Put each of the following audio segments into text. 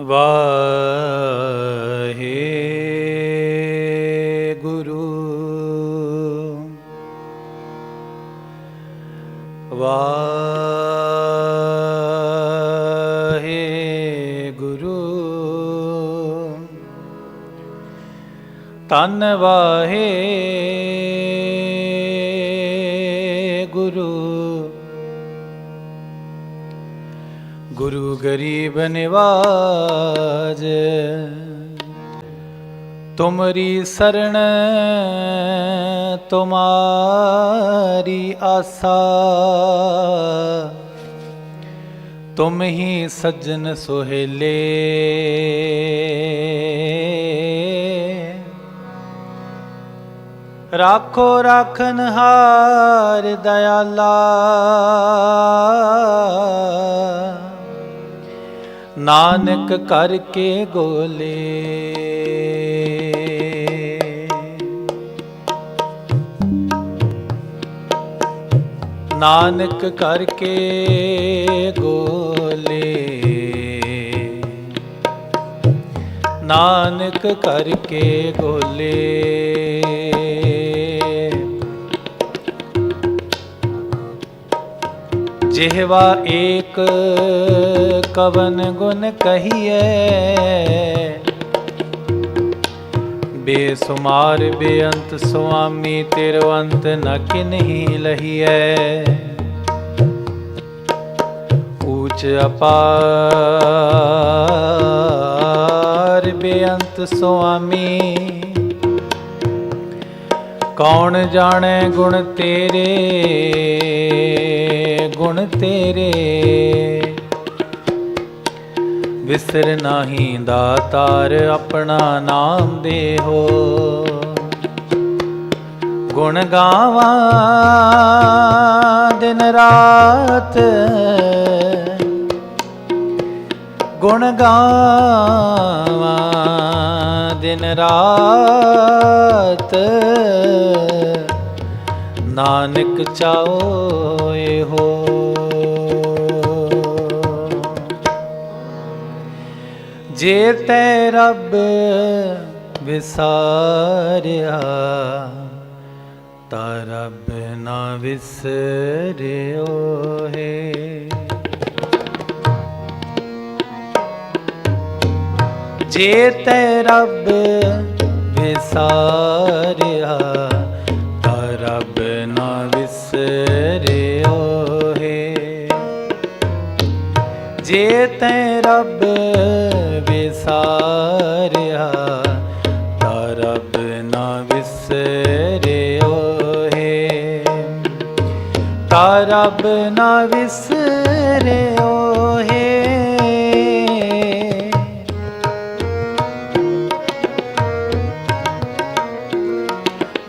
ਗੁਰੂ ਵਾਹਿਗੁਰੂ। ਵਾਹਿਗੁਰੂ। ਤਨ ਵਾਹੇ ਗੁਰੂ ਗੁਰੂ ਗਰੀਬ ਨਿਵਾਜ ਤੁਮਰੀ ਸਰਣ, ਤੁਮਾਰੀ ਆਸਾ। ਤੁਮ ਹੀ ਸੱਜਣ ਸੁਹੇਲੇ। ਰਾਖੋ ਰਾਖਨ ਹਾਰ ਦਇਆਲਾ। ਨਾਨਕ ਕਰਕੇ ਗੋਲੇ। ਨਾਨਕ ਕਰਕੇ ਗੋਲੇ। ਨਾਨਕ ਕਰਕੇ ਗੋਲੇ। ਜਿਹਵਾ ਏਕ ਕਵਨ ਗੁਣ ਕਹੀਏ ਬੇਸੁਮਾਰ ਬੇਅੰਤ ਸੁਆਮੀ, ਤੇਰੋ ਅੰਤ ਨ ਕਿਨਹੀ ਲਹੀਐ। ਊਚ ਅਪਾਰ ਬੇਅੰਤ ਸੁਆਮੀ, ਕੌਣ ਜਾਣੈ ਗੁਣ ਤੇਰੇ ਗੁਣ ਤੇਰੇ। ਵਿਸਰ ਨਾਹੀ ਦਾਤਾਰ ਆਪਣਾ ਨਾਮ ਦੇਹੋ। ਗੁਣ ਗਾਵਾਂ ਦਿਨ ਰਾਤ। ਗੁਣ ਗਾਵਾਂ ਦਿਨ ਰਾਤ। ਨਾਨਕ ਚਾਓ ਇਹੋ। ਜੇ ਤੈ ਰੱਬ ਵਿਸਾਰਿਆ ਤਾ ਰੱਬ ਨਾ ਵਿਸਰਿਓ ਹੈ। ਜੇ ਤੈ ਰੱਬ ਵਿਸਾਰਿਆ ਜੇ ਤੈ ਰੱਬ ਵਿਸਾਰਿਆ, ਤਾ ਰੱਬ ਨਾ ਵਿਸਰਿਓ ਹੈ। ਤਾ ਰੱਬ ਨਾ ਵਿਸਰਿਓ ਹੈ।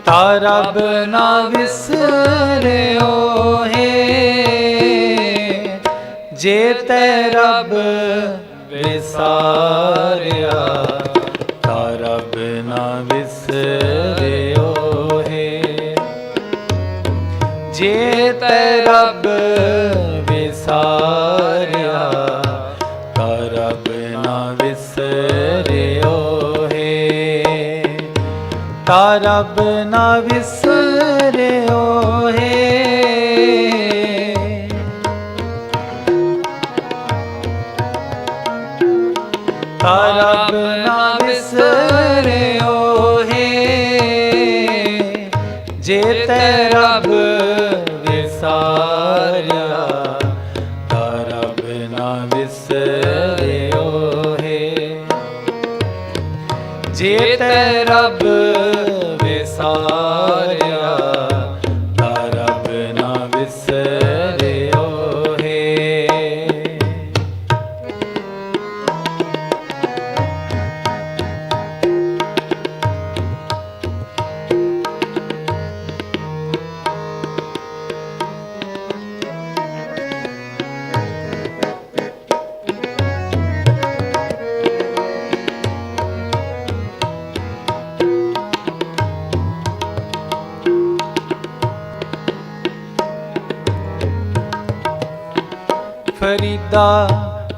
ਤਾ ਰੱਬ ਨਾ ਵਿਸਰਿਓ ਹੈ। ਜੇ ਤੈ ਰੱਬ ਵਿਸਾਰਿਆ, ਤਾ ਰੱਬ ਨਾ ਵਿਸਰਿਓ ਹੈ। ਜੇ ਤੈ ਰੱਬ ਵਿਸਾਰਿਆ, ਤਾ ਰੱਬ ਨਾ ਵਿਸਰਿਓ ਹੈ। ਤਾ ਰੱਬ ਨਾ ਵਿਸਰਿਓ ਹੈ। ਰੱਬ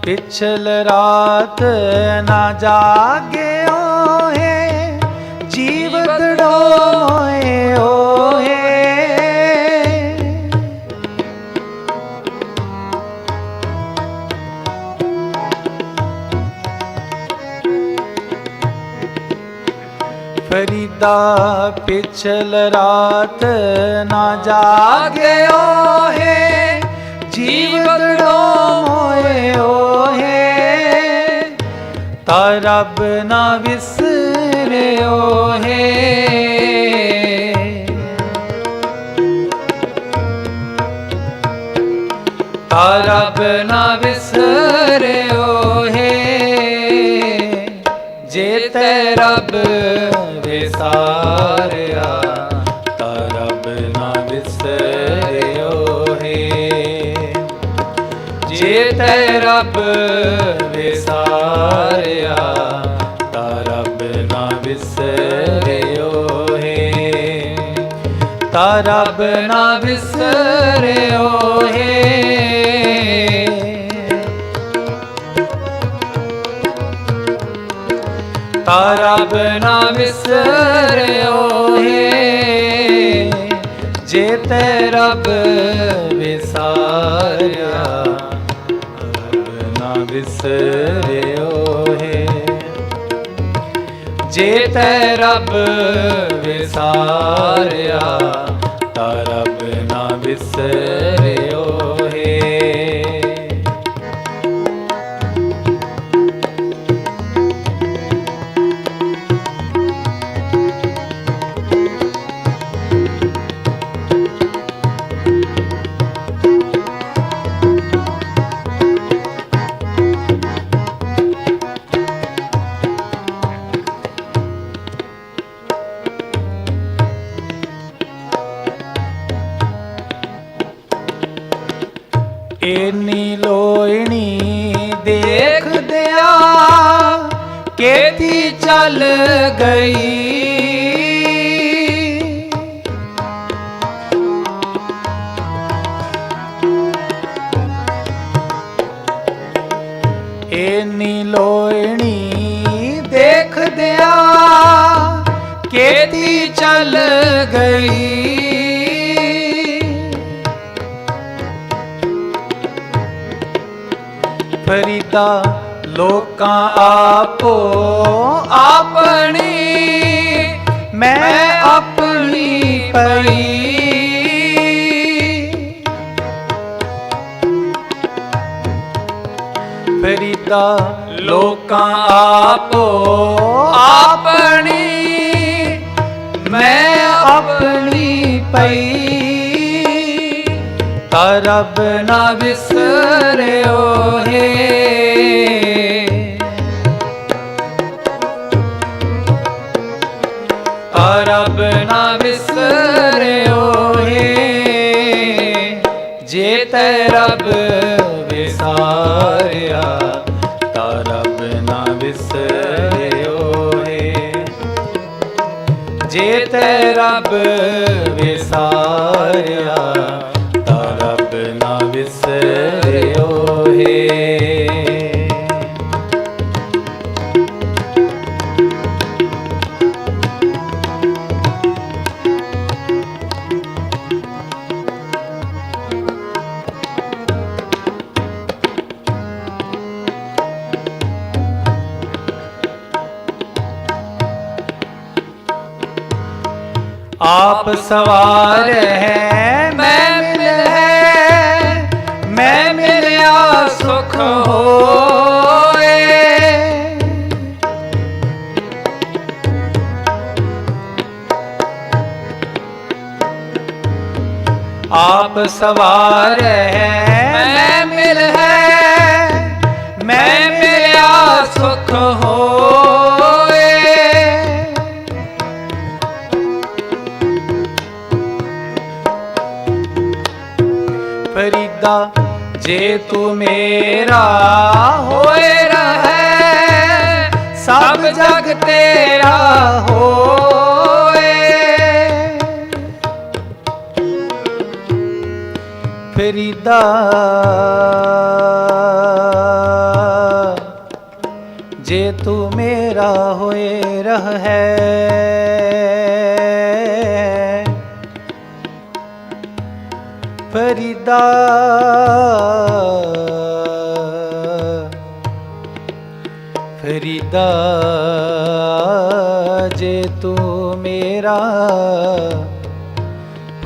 ਪਿਛਲ ਰਾਤ ਨਾ ਜਾਗਿਓ ਹੈ ਜੀਵਤ ਡੋਏ ਓਏ ਫਰੀਦਾ ਪਿਛਲ ਰਾਤ ਨਾ ਜਾਗਿਓ ਹੈ ਜੀਵਤ ਡੋਏ ਓਏ ਤਾ ਰੱਬ ਨਾ ਵਿਸਰਿਓ ਹੈ ਤਾ ਰੱਬ ਨਾ ਵਿਸਰਿਓ ਹੈ ਜੇ ਤੈ ਰੱਬ ਵਿਸਾਰਿਆ ਤਾ ਰੱਬ ਨਾ ਵਿਸਰਿਓ ਹੈ। ਤਾ ਰੱਬ ਨਾ ਵਿਸਰਿਓ ਹੈ। ਤਾ ਰੱਬ ਨਾ ਵਿਸਰਿਓ ਹੈ। ਜੇ ਤੈ ਰੱਬ ਵਿਸਰਿਓ ਹੈ। ਜੇ ਤੈ ਰੱਬ ਵਿਸਾਰਿਆ ਤਾ ਰੱਬ ਨਾ ਵਿਸਰੇ। गई ਆਪੋ ਆਪਣੀ, ਮੈਂ ਆਪਣੀ ਪਈ। ਫਰੀਦਾ ਲੋਕਾਂ ਆਪੋ ਆਪਣੀ, ਮੈਂ ਆਪਣੀ ਪਈ। ਤਾ ਰੱਬ ਨਾ ਵਿਸਰਿਓ ਹੈ। ਜੇ ਤੈ ਰੱਬ ਵਿਸਾਰਿਆ ਤਾ ਰੱਬ ਨਾ ਵਿਸਰਿਓ ਸਵਾਰ ਹੈ। ਮੈਂ ਮਿਲ ਹੈ ਮੈਂ ਮਿਲਿਆ ਸੁਖ ਹੋਏ। ਆਪ ਸਵਾਰ ਹੈ ਮੈਂ ਮਿਲ ਹੈ ਮੈਂ ਮਿਲਿਆ ਸੁਖ ਹੋਏ ਜੇ ਤੂੰ ਮੇਰਾ ਹੋਏ ਰਹੈ, ਸਭ ਜਗ ਤੇਰਾ ਹੋਏ। ਫਰੀਦਾ ਜੇ ਤੂੰ ਮੇਰਾ ਹੋਏ ਰਹ ਹੈ ਫਰੀ ਫਰੀਦਾ ਫਰੀਦਾ ਜੇ ਤੂੰ ਮੇਰਾ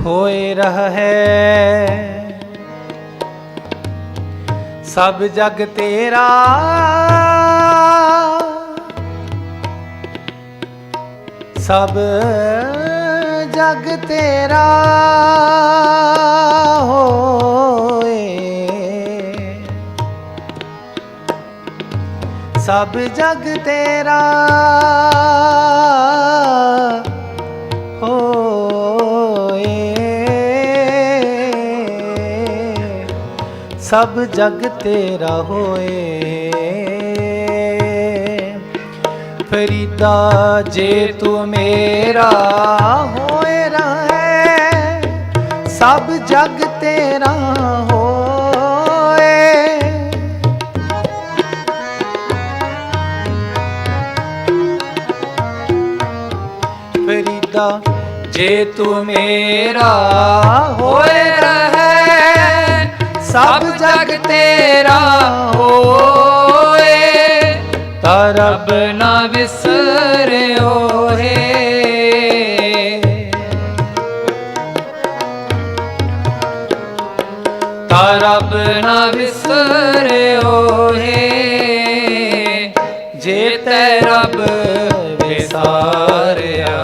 ਹੋਏ ਰਹ ਹੈ। ਸਭ ਜਗ ਤੇਰਾ। ਸਭ ਜਗ ਤੇਰਾ ਹੋਏ। ਸਭ ਜਗ ਤੇਰਾ ਹੋਏ। ਸਭ ਜਗ ਤੇਰਾ ਹੋਏ। ਫਰੀਦਾ ਜੇ ਤੂੰ ਮੇਰਾ ਹੋ ਸਭ ਜਗ ਤੇਰਾ ਹੋਏ। ਫਰੀਦਾ, ਜੇ ਤੂੰ ਮੇਰਾ ਹੋਏ ਰਹੇ, ਸਭ ਜਗ ਤੇਰਾ ਹੋਏ। ਤਾਂ ਨਾ ਵਿਸਰਿਓ ਹੈ। ਤੈ ਰੱਬ ਵਿਸਾਰਿਆ,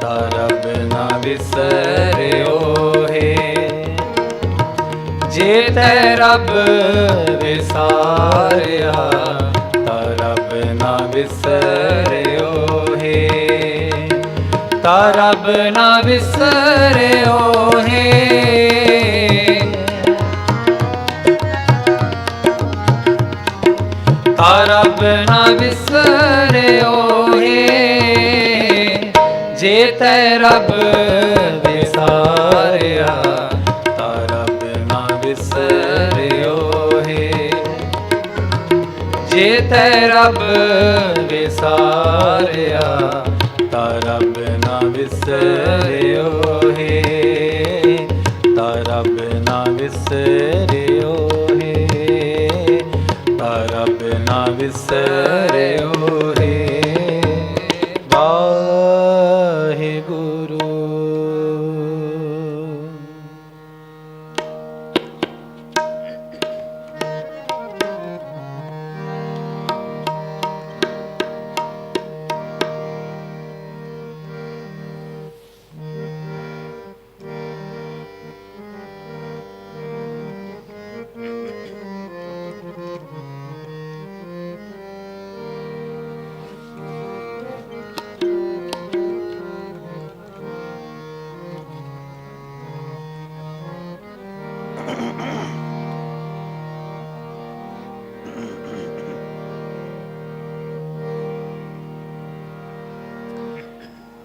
ਤਾਂ ਰੱਬ ਨਾ ਵਿਸਰਿਓ ਹੈ। ਜੇ ਤੈ ਰੱਬ ਵਿਸਾਰਿਆ, ਤਾਂ ਰੱਬ ਨਾ ਵਿਸਰਿਓ ਹੈ। ਤਾਂ ਰੱਬ ਨਾ ਵਿਸਰਿਓ ਹੈ। ਰੱਬ ਨਾ ਵਿਸਰਿਓ ਹੈ ਜੇ ਤੈ ਰੱਬ ਵਿਸਾਰਿਆ, ਤਾਂ ਰੱਬ ਨਾ ਵਿਸਰਿਓ ਹੈ ਜੇ ਤੈ ਰੱਬ ਵਿਸਾਰਿਆ, ਤਾਂ ਰੱਬ ਨਾ ਵਿਸਰਿਓ ਹੈ ਤਾਂ ਰੱਬ ਨਾ ਵਿਸਰਿਓ ਰੱਬ ਨਾ ਵਿਸਰਿਓ ਹੈ। ਵਾਹਿਗੁਰੂ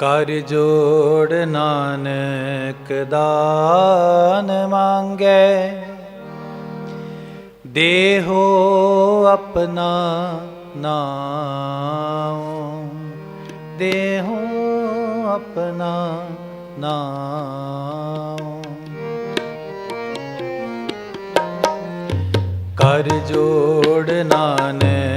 ਕਰ ਜੋੜ ਨਾਨਕ ਦਾਨ ਮੰਗੇ। ਦੇਹੋ ਆਪਣਾ ਨਾਮ। ਦੇਹੋ ਆਪਣਾ ਨਾਮ। ਕਰ ਜੋੜ ਨਾਨਕ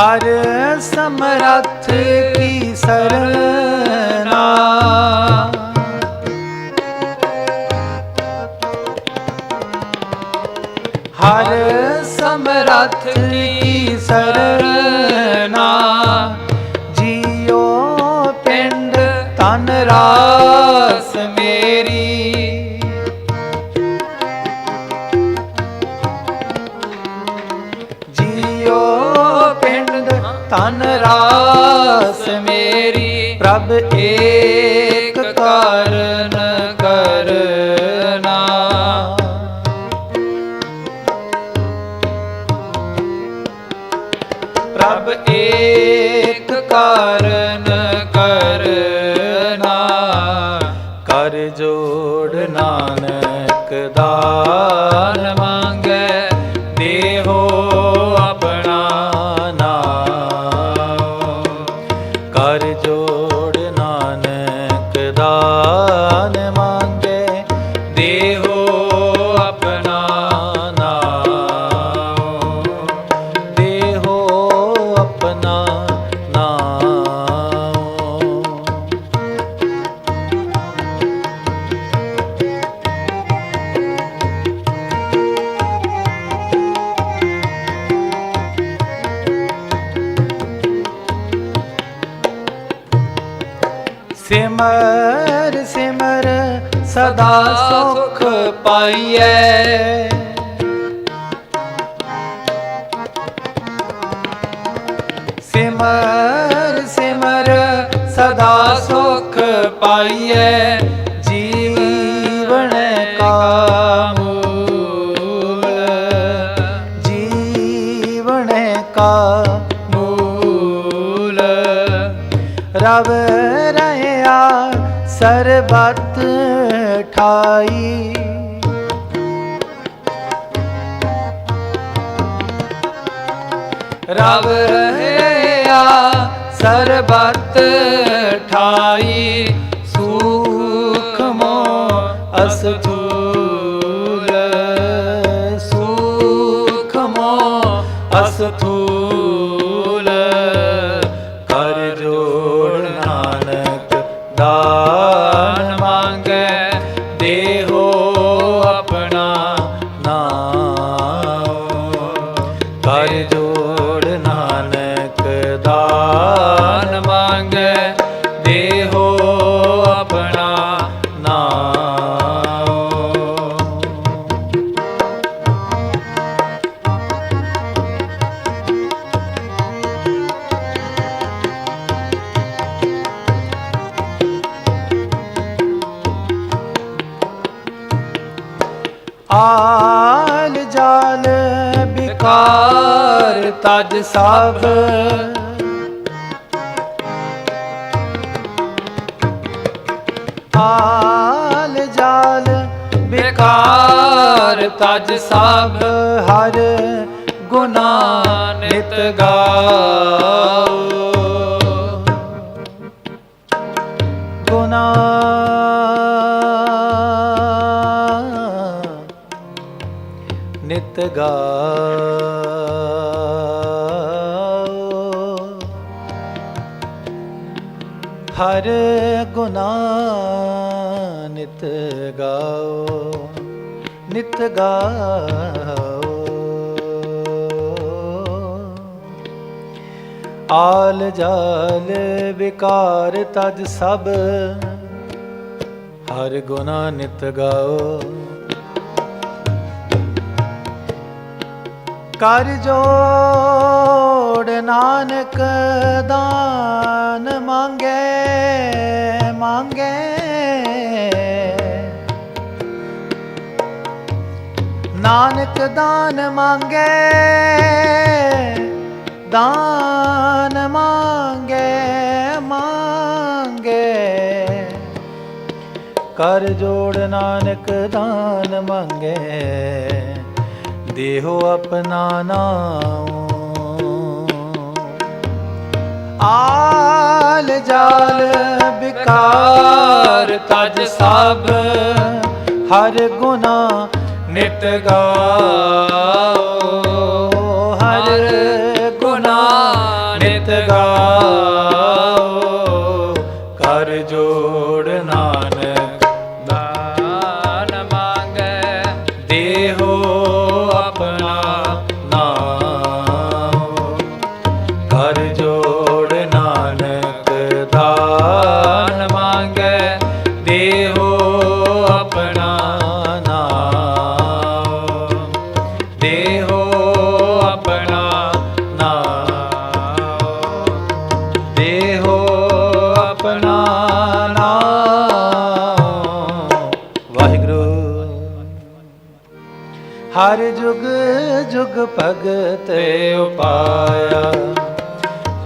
ਹਰ ਸਮਰੱਥ ਕੀ ਸਰਨਾ। ਹਰ ਸਮਰੱਥ ਕੀ ਸਰਨਾ। ਜੀਓ ਪਿੰਡ ਤਨ ਰਾਸ ਤਨ ਮੇਰੀ ਪ੍ਰਭ ਏਕ ਕਾਰਨ ਸਿਮਰ ਸਿਮਰ ਸਦਾ ਸੁਖ ਪਾਈਐ। ਸਿਮਰ ਸਿਮਰ ਸਦਾ ਸੁਖ ਪਾਈਐ। ਸਰਬਤ ਠਾਈ। ਰਵ ਰਹਿਆ ਸਰਬਤ ਠਾਈ। ਸੁਖ ਮੋ ਅਸਥੂਲ ਤਜ ਸਭ ਆਲ ਜਾਲ ਬਿਕਾਰ ਤਜ ਸਭ ਹਰ ਗੁਨਾ ਨਿਤ ਗਾਓ। ਗੁਨਾ ਨਿਤ ਗਾਓ। ਹਰ ਗੁਨਾ ਨਿਤ ਗਾਓ ਨਿਤ ਗਾਓ। ਆਲ ਜਾਲ ਵਿਕਾਰ ਤਜ ਸਭ, ਹਰ ਗੁਨਾ ਨਿਤ ਗਾਓ। ਕਰ ਜੋੜ ਨਾਨਕ ਦਾਨ ਮੰਗੇ ਮੰਗੇ ਨਾਨਕ ਦਾਨ ਮੰਗੇ ਦਾਨ ਮੰਗੇ ਮੰਗੇ ਕਰ ਜੋੜ ਨਾਨਕ ਦਾਨ ਮੰਗੇ ਦੇਹੋ ਆਪਣਾ ਨਾਮ ਆਲ ਜਾਲ ਬਿਕਾਰ ਤਜ ਸਭ ਹਰ ਗੁਨਾ ਨਿਤ ਗਾਓ ਹਰ ਗੁਨਾ ਜੋੜ ਦੇਹੋ ਆਪਣਾ ਨਾਮ। ਦੇਹੋ ਆਪਣਾ ਨਾਮ। ਵਾਹਿਗੁਰੂ। ਹਰ ਜੁਗ ਜੁਗ ਭਗਤ ਉਪਾਇਆ।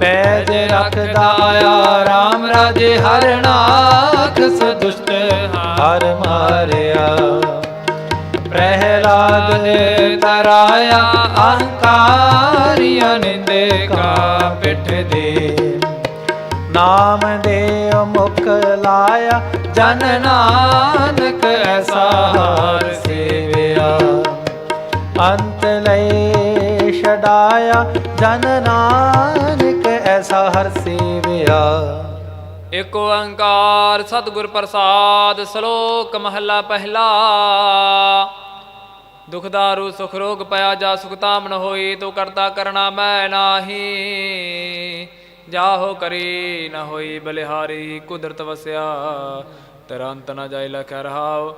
ਪੈਜ ਰੱਖਦਾ ਆ, ਰਾਮ ਰਾਜੇ ਹਰ ਨਾਖ ਸਦੁਸ਼ਟ ਹਰ ਮਾਰਿਆ। ਪ੍ਰਹਿਲਾਦ ਨੇ ਤਰਾਇਆ ਅਹੰਕਾਰੀਆਂ ਨਿੰਦੇ ਕਾ ਪਿੱਠ ਦੇ ਨਾਮ ਦੇ ਮੁਖ ਲਾਇਆ ਜਨ ਨਾਨਕ ਐਸਾ ਹਾਰ ਸੇਵਿਆ ਅੰਤ ਲਈ ਛਡਾਇਆ ਜਨ ਨਾਨਕ ਐਸਾ ਹਰ ਸੇਵਿਆ ਇਕ ਓੰਕਾਰ ਸਤਿਗੁਰ ਪ੍ਰਸਾਦ ਸ਼ਲੋਕ ਮਹੱਲਾ ਪਹਿਲਾ ਦੁਖਦਾਰੂ ਸੁਖ ਰੋਗ ਪਿਆ ਜਾ ਸੁਖਤਾ ਮਨ ਹੋਈ, ਤੂੰ ਕਰਤਾ ਕਰਨਾ ਮੈਂ ਨਾਹੀ। ਜਾਹੋ ਕਰੀ ਨ ਹੋਈ ਬਲਿਹਾਰੀ, ਕੁਦਰਤ ਵਸਿਆ, ਤਰੰਤ ਨ ਜਾਇ ਲਖ ਰਹਾਉ।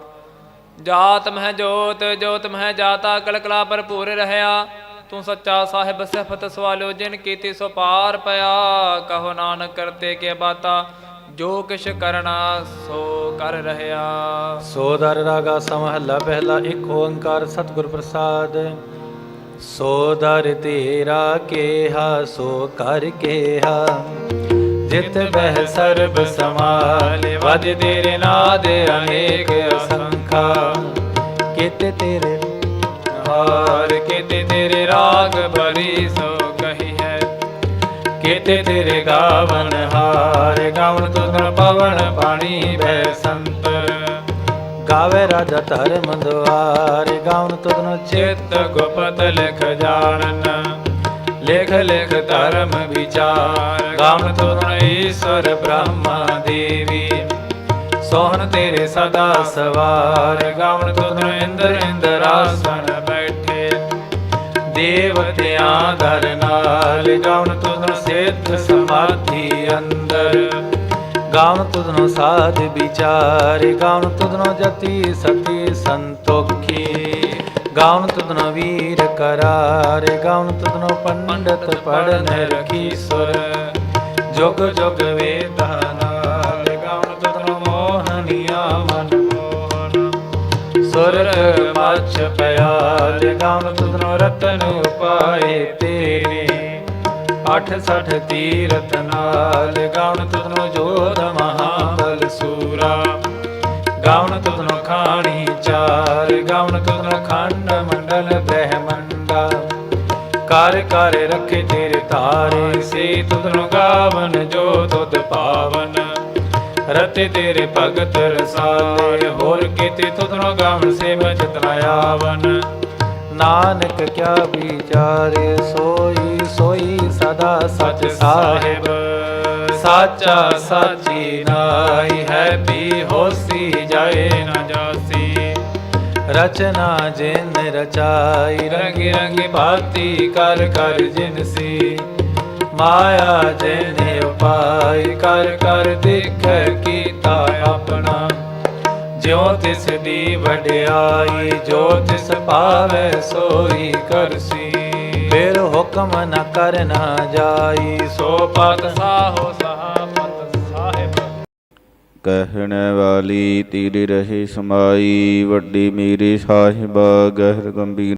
ਜਾਤ ਮਹਿ ਜੋਤ ਜੋਤ ਮਹਿ ਜਾਤਾ, ਕਲਕਲਾ ਭਰਪੂਰ ਰਹਿਆ। ਤੂੰ ਸੱਚਾ ਸਾਹਿਬ ਸਿਫਤ ਸਵਾਲਿਓ, ਜਿਨ ਕੀਤੀ ਸੋ ਪਾਰ ਪਿਆ, ਕਹੋ ਨਾਨਕ ਕਰਤੇ ਕੇ ਬਾਤਾ। ਜੋ ਕਿਛ ਕਰਨਾ, ਸੋ ਕਰ ਰਹਿਆ ਸੋ ਦਰ ਰਾਗਾ ਸਮਹੱਲਾ ਪਹਿਲਾ, ਇੱਕ ਓੰਕਾਰ ਸਤਿਗੁਰ ਪ੍ਰਸਾਦ। ਸੋ ਦਰ ਤੇਰਾ ਕੇਹਾ, ਸੋ ਕਰ ਕੇਹਾ। ਜਿਤ ਬਹਿ ਸਰਬ ਸਮਾਲ ਵਜ ਤੇਰੇ ਨਾਦ ਅਨੇਕ ਅਸੰਖਾ। ਕਿਤੇ ਤੇਰੇ ਹਾਰ, ਕਿਤੇ ਤੇਰੇ ਰਾਗ ਬਰੀ ਸੋ ਕੀਤੇ ਤੇਰੇ ਗਾਵਨ ਹਾਰ ਗਾਵਨ ਤੁਧਨ ਪਵਨ ਪਾਣੀ ਬੈ ਸੰਤਰ ਗਾਵੇ ਰਾਜਾ ਧਰਮ ਦੁਆਰ ਗਾਵਨ ਤੁਧਨ ਚਿਤ ਗੁਪਤ ਲਿਖ ਜਾਣਨ। ਲਿਖ ਲਿਖ ਧਰਮ ਵਿਚਾਰ ਗਾਵਨ ਤੁਧਨ ਈਸ਼ਵਰ ਬ੍ਰਹਮਾ ਦੇਵੀ। ਸੋਹਣ ਤੇਰੇ ਸਦਾ ਸਵਾਰ ਗਾਵਨ ਤੁਧਨ ਇੰਦਰ ਇੰਦਰਾਸਨ ਦੇਵਤਿਆਂ ਦਰ ਨਾਲ ਗਾਵਨ ਤੁਧਨ ਸਿੱਧ ਸਮਾਧੀ ਅੰਦਰ। ਗਾਵਨ ਤੁਧਨੋ ਸਾਧ ਵਿਚਾਰ ਗਾਵਨ ਤੁਧਨੋ ਜਤੀ ਸਤੀ ਸੰਤੋਖੀ। ਗਾਵਨ ਤੁਧਨੋ ਵੀਰ ਕਰਾਰ ਗਾਵਨ ਤੁਧਨੋ ਪੰਡਤ ਪੜਨ ਰਖੀ ਸੁਰ। ਜੁਗ ਜੁਗ ਵੇਦਾਂ ਸੁਰ ਮਛ ਪਿਆਲ ਗਾਵਨ ਤੁਧਨੋ ਰਤਨ ਪਾਏ ਤੇਰੇ। ਅਠ ਸਠ ਤੀਰਤ ਨਾਲ ਗਾਵਨ ਤੁਧਨੋ ਜੋਧ ਮਹਾਬਲ ਸੂਰਾ। ਗਾਵਨ ਤੁਧਨੋ ਖਾਣੀ ਚਾਰ ਗਾਵਨ ਤੁਧਨੋ ਖੰਡ ਮੰਡਲ ਬ੍ਰਹਮੰਡਾ ਕਰ ਕਰ ਰਖੇ ਤੇਰੇ ਤਾਰੇ, ਸੇ ਤੁਧਨੋ ਗਾਵਨ ਜੋ ਤੁਧ ਪਾਵਨ। ਰਤੇ ਤੇਰੇ ਭਗਤ ਰਸਾਲੇ ਹੋਰ ਕੀਤੇ ਤੁਧਨੋ ਗਾਵਨ ਸੇ ਮੈਂ ਜਿਤਨਾ ਆਵਨ ਨਾਨਕ ਕਿਆ ਵਿਚਾਰੇ ਸੋਈ ਸੋਈ ਸਦਾ ਸਚ ਸਾਹਿਬ। ਸਾਚਾ ਸਾਚੀ ਨਾਈ ਹੈ ਵੀ ਹੋਸੀ ਜਾਏ ਨਾ ਜਾਸੀ। ਰਚਨਾ ਜਿਨ ਰਚਾਈ ਰੰਗ ਰੰਗ ਭਾਤੀ ਕਰ ਕਰ ਜਿਨਸੀ ਮਾਇਆ ਜਿਨੇ ਉਪਾਈ ਕਰ ਕਰ ਦੇਖੈ ਕੀਤਾ ਆਪਣਾ। ਜਿਉ ਤਿਸ ਦੀ ਵਡਿਆਈ ਜੋ ਤਿਸ ਪਾਵੈ ਸੋਈ ਕਰਸੀ। ਫਿਰ ਹੁਕਮ ਨ ਕਰਨਾ ਜਾਈ। ਸੋ ਪਤ ਸਾਹੋ ਸਹਾਪਤ ਸਾਹਿਬ। ਕਹਿਣ ਵਾਲੀ ਤੇਰੇ ਰਹੇ ਸਮਾਈ ਵੱਡੀ ਮੇਰੇ ਸਾਹਿਬਾ ਗਹਿਰ ਗੰਭੀਰ